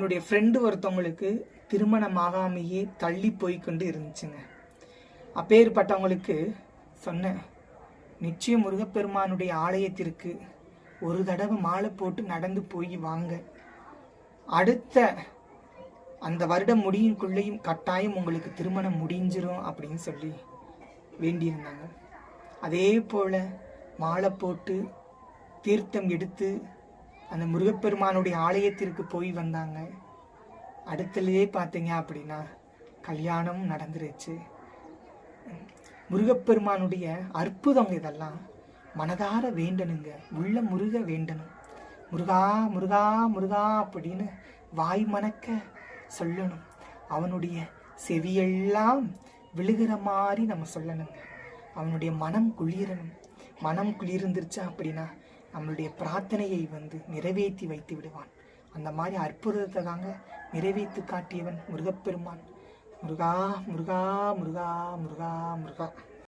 என்னுடைய ஃப்ரெண்டு ஒருத்தவங்களுக்கு திருமணமாகாமையே தள்ளி போய் கொண்டு இருந்துச்சுங்க. அப்பேற்பட்டவங்களுக்கு சொன்னேன் நிச்சயம் முருகப்பெருமானுடைய ஆலயத்திற்கு ஒரு தடவை மாலை போட்டு நடந்து போய் வாங்க. அடுத்த அந்த வருடம் முடியுக்குள்ளேயும் கட்டாயம் உங்களுக்கு திருமணம் முடிஞ்சிரும் அப்படின்னு சொல்லி வேண்டியிருந்தாங்க. அதே போல் மாலை போட்டு தீர்த்தம் எடுத்து அந்த முருகப்பெருமானுடைய ஆலயத்திற்கு போய் வந்தாங்க. அடுத்ததுலேயே பார்த்தீங்க அப்படின்னா கல்யாணம் நடந்துருச்சு. முருகப்பெருமானுடைய அற்புதம் இதெல்லாம். மனதார வேண்டணுங்க. உள்ள முருக வேண்டணும். முருகா முருகா முருகா அப்படின்னு வாய் மணக்க சொல்லணும். அவனுடைய செவியெல்லாம் விழுகிற மாதிரி நம்ம சொல்லணுங்க. அவனுடைய மனம் குளிரணும். மனம் குளிர்ந்துருச்சா அப்படின்னா நம்மளுடைய பிரார்த்தனையை வந்து நிறைவேற்றி வைத்து விடுவான். அந்த மாதிரி அற்புதத்தை தாங்க நிறைவேற்றி காட்டியவன் முருகப்பெருமான். முருகா முருகா முருகா முருகா முருகா.